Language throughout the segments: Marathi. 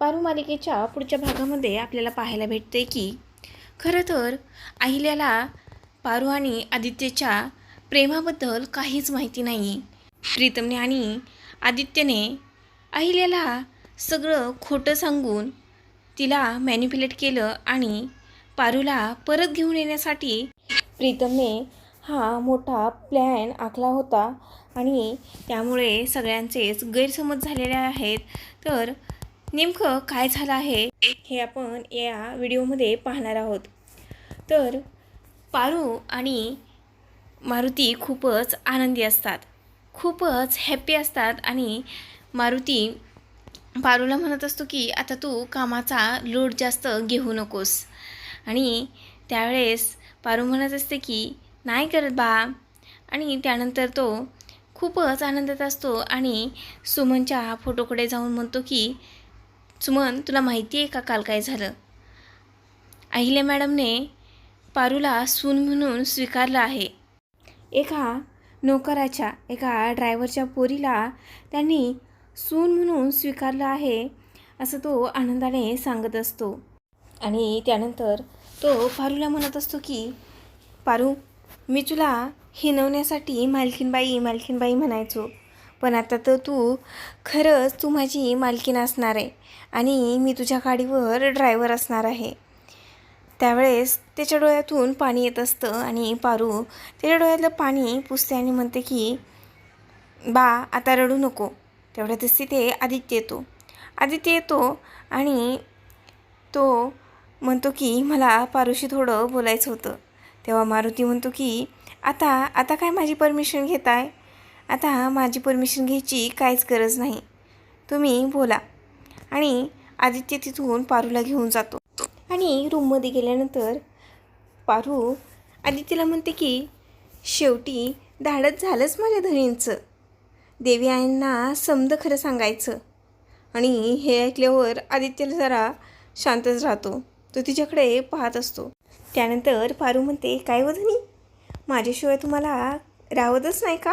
पारू मालिकेच्या पुढच्या भागामध्ये आपल्याला पाहायला भेटते की खरं तर अहिल्याला पारू आणि आदित्यच्या प्रेमाबद्दल काहीच माहिती नाही प्रीतमने आणि आदित्यने अहिल्याला सगळं खोटं सांगून तिला मॅन्युप्युलेट केलं आणि पारूला परत घेऊन येण्यासाठी प्रीतमने हा मोठा प्लॅन आखला होता. आणि त्यामुळे सगळ्यांचेच गैरसमज झालेले आहेत. तर नेमकं काय झालं आहे हे आपण या व्हिडिओमध्ये पाहणार आहोत. तर पारू आणि मारुती खूपच आनंदी असतात. खूपच हॅप्पी असतात आणि मारुती पारूला म्हणत असतो की आता तू कामाचा लोड जास्त घेऊ नकोस. आणि त्यावेळेस पारू म्हणत असते की नाही करत बा. आणि त्यानंतर तो खूपच आनंदात असतो आणि सुमनच्या फोटोकडे जाऊन म्हणतो की सुमन तुला माहिती आहे का काल काय झालं? अहिल्या मॅडमने पारूला सून म्हणून स्वीकारलं आहे. एका नोकराच्या एका ड्रायव्हरच्या पोरीला त्यांनी सून म्हणून स्वीकारलं आहे असं तो आनंदाने सांगत असतो. आणि त्यानंतर तो पारूला म्हणत असतो की पारू मी तुला हिनवण्यासाठी मालकीनबाई मालकीनबाई म्हणायचो. पण आता तर तू खरंच तू माझी मालकीन असणार आहे आणि मी तुझ्या गाडीवर ड्रायव्हर असणार आहे. त्यावेळेस त्याच्या डोळ्यातून पाणी येत असतं आणि पारू त्याच्या डोळ्यातलं पाणी पुसते आणि म्हणते की बा आता रडू नको. तेवढ्यातच तिथे आदित्य येतो. आदित्य येतो आणि तो म्हणतो की मला पारूशी थोडं बोलायचं होतं. तेव्हा मारुती म्हणतो की आता आता काय माझी परमिशन घेताय? आता माझी परमिशन घ्यायची काहीच गरज नाही. तुम्ही बोला. आणि आदित्य तिथून पारूला घेऊन जातो. आणि रूममध्ये गेल्यानंतर पारू आदित्यला म्हणते की शेवटी धाडत झालंच माझ्या धनींचं. देवी आईंना समद खरं सांगायचं. आणि हे ऐकल्यावर आदित्यला जरा शांतच राहतो. तो तिच्याकडे पाहत असतो. त्यानंतर पारू म्हणते काय वधनी धनी? माझ्याशिवाय तुम्हाला रावतच नाही का?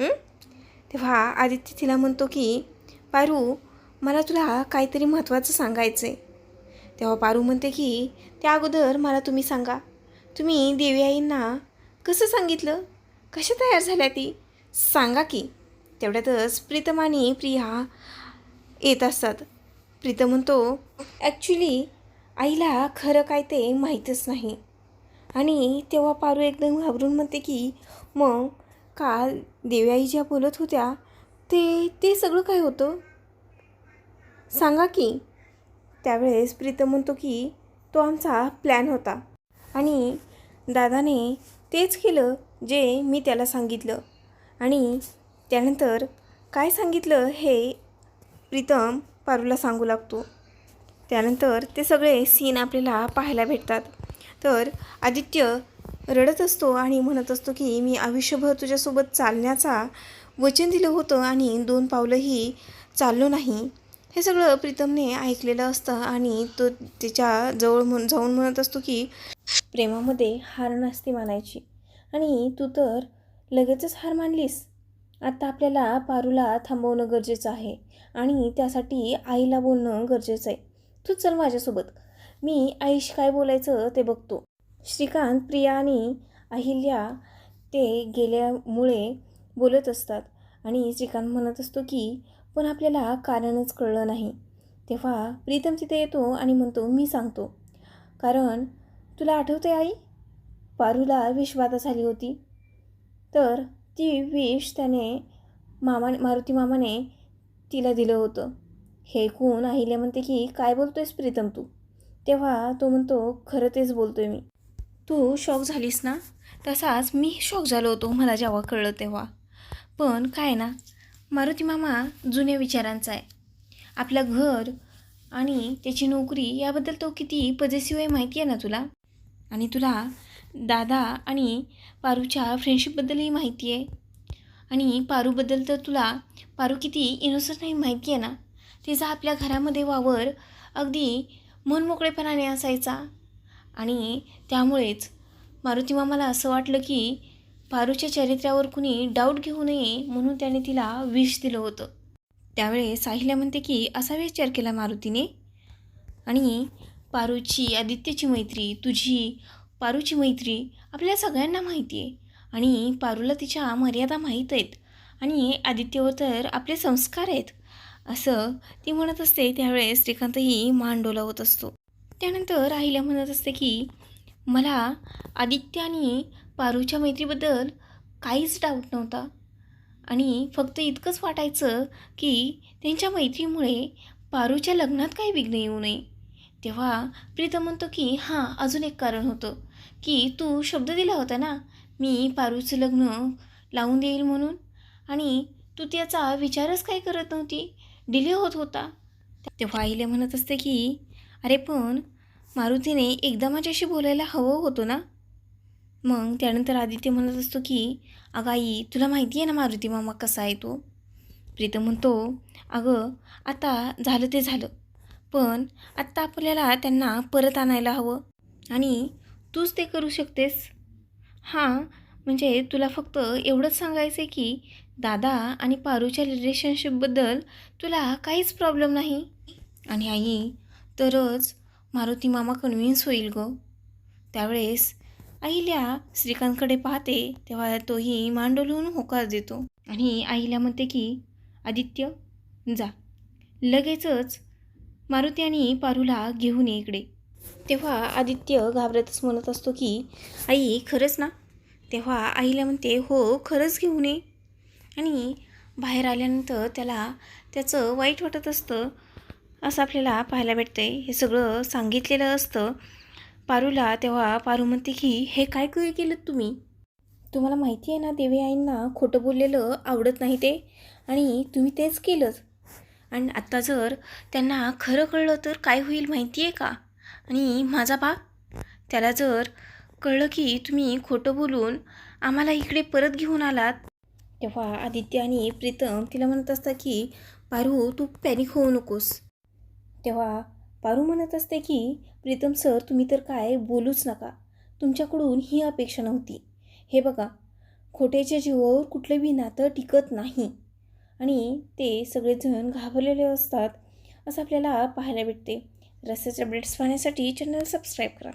तेव्हा आदित्य तिला म्हणतो की पारू मला तुला काहीतरी महत्त्वाचं सांगायचं आहे तेव्हा पारू म्हणते की त्या अगोदर मला तुम्ही सांगा. तुम्ही देवी आईंना कसं सांगितलं? कशा तयार झाल्या ती? सांगा की. तेवढ्यातच प्रीतम आणि प्रिया येत असतात. प्रीतम म्हणतो ॲक्च्युली आईला खरं काय ते माहीतच नाही. आणि तेव्हा पारू एकदम घाबरून म्हणते की मग काल देव्याई ज्या बोलत होत्या ते ते सगळं काय होतं? सांगा की. त्यावेळेस प्रीतम म्हणतो की तो आमचा प्लॅन होता. आणि दादाने तेच केलं जे मी त्याला सांगितलं. आणि त्यानंतर काय सांगितलं हे प्रीतम पारूला सांगू लागतो. त्यानंतर ते सगळे सीन आपल्याला पाहायला भेटतात. तर आदित्य रडत असतो आणि म्हणत असतो की मी आयुष्यभर तुझ्यासोबत चालण्याचा वचन दिलं होतं आणि दोन पावलंही चाललो नाही. हे सगळं प्रीतमने ऐकलेलं असतं आणि तो तिच्या जवळ म्हण जाऊन म्हणत असतो की प्रेमामध्ये हार नसती मानायची. आणि तू तर लगेचच हार मानलीस. आत्ता आपल्याला पारूला थांबवणं गरजेचं आहे आणि त्यासाठी आईला बोलणं गरजेचं आहे. तू चल माझ्यासोबत. मी आईशी काय बोलायचं ते बघतो. श्रीकांत प्रिया आणि अहिल्या ते गेल्यामुळे बोलत असतात. आणि श्रीकांत म्हणत असतो की पण आपल्याला कारणच कळलं नाही. तेव्हा प्रीतम तिथे येतो आणि म्हणतो मी सांगतो. कारण तुला आठवते आई? पारूला विषबाधा झाली होती. तर ती विष त्याने मामा मारुती मामाने तिला दिलं होतं. हे ऐकून अहिल्या म्हणते की काय बोलतोयस प्रीतम तू? तेव्हा तो म्हणतो खरं तेच बोलतोय मी. तू शॉक झालीस ना? तसाच मी शॉक झालो होतो मला जेव्हा कळलं तेव्हा. पण काय ना मारुती मामा जुन्या विचारांचा आहे. आपलं घर आणि त्याची नोकरी याबद्दल तो किती पजेसिव्ह आहे माहिती आहे ना तुला? आणि तुला दादा आणि पारूच्या फ्रेंडशिपबद्दलही माहिती आहे. आणि पारूबद्दल तर तुला पारू किती इनोसंट नाही माहिती आहे ना? तिचा आपल्या घरामध्ये वावर अगदी मनमोकळेपणाने असायचा. आणि त्यामुळेच मारुती मामाला असं वाटलं की पारूच्या चरित्र्यावर कुणी डाऊट घेऊ नये म्हणून त्याने तिला विष दिलं होतं. त्यावेळेस साहिल्या म्हणते की असा विचार केला मारुतीने. आणि पारूची आदित्यची मैत्री तुझी पारूची मैत्री आपल्या सगळ्यांना माहिती आहे आणि पारूला तिच्या मर्यादा माहीत आहेत. आणि आदित्यवर तर आपले संस्कार आहेत. असं ती म्हणत असते. त्यावेळेस श्रीकांतही मान डोलावत असतो. त्यानंतर अहिल्या म्हणत असते की मला आदित्य आणि पारूच्या मैत्रीबद्दल काहीच डाऊट नव्हता. आणि फक्त इतकंच वाटायचं की त्यांच्या मैत्रीमुळे पारूच्या लग्नात काही विघ्न येऊ नये. तेव्हा प्रीतम म्हणतो की हां अजून एक कारण होतं की तू शब्द दिला होता ना मी पारूचं लग्न लावून देईल म्हणून. आणि तू त्याचा विचारच काय करत नव्हती. डिले होत होता. तेव्हा आईले म्हणत असते की अरे पण मारुतीने एकदा माझ्याशी बोलायला हवं होतं ना? मग त्यानंतर आदित्य म्हणत असतो की अगं आई तुला माहिती आहे ना मारुती मामा कसा आहे तो? प्रीतम म्हणतो अगं आता झालं ते झालं. पण आत्ता आपल्याला त्यांना परत आणायला हवं. आणि तूच ते करू शकतेस. हां म्हणजे तुला फक्त एवढंच सांगायचं आहे की दादा आणि पारूच्या रिलेशनशिपबद्दल तुला काहीच प्रॉब्लेम नाही? आणि आई तरच मारुती मामा कन्व्हिन्स होईल ग. त्यावेळेस आईल्या श्रीकांतकडे पाहते तेव्हा तोही मांडोलून होकार देतो. आणि आईला म्हणते की आदित्य जा. लगेचच मारुती आणि पारूला घेऊन ये इकडे. तेव्हा आदित्य घाबरतच म्हणत असतो की आई खरंच ना? तेव्हा आईला म्हणते हो खरंच घेऊन ये. आणि बाहेर आल्यानंतर त्याला त्याचं वाईट वाटत असतं. असं आपल्याला पाहायला भेटते हे सगळं सांगितलेलं असतं. पारूला तेव्हा पारू म्हणते की हे काय काय केलं तुम्ही? तुम्हाला माहिती आहे ना देवी आईंना खोटं बोललेलं आवडत नाही ते. आणि तुम्ही तेच केलंच आणि आत्ता जर त्यांना खरं कळलं तर काय होईल माहिती आहे का? आणि माझा बा त्याला जर कळलं की तुम्ही खोटं बोलून आम्हाला इकडे परत घेऊन आलात? तेव्हा आदित्य आणि प्रीतम तिला म्हणत असतात की पारू तू पॅनिक होऊ नकोस. तेव्हा पारू म्हणत असते की प्रीतम सर तुम्ही तर काय बोलूच नका. तुमच्याकडून ही अपेक्षा नव्हती. हे बघा खोट्याच्या जीवावर कुठलं बी नातं टिकत नाही. आणि ते सगळेजण घाबरलेले असतात असं आपल्याला पाहायला भेटते. रस्त्याच्या अपडेट्स पाहण्यासाठी चॅनल सबस्क्राईब करा.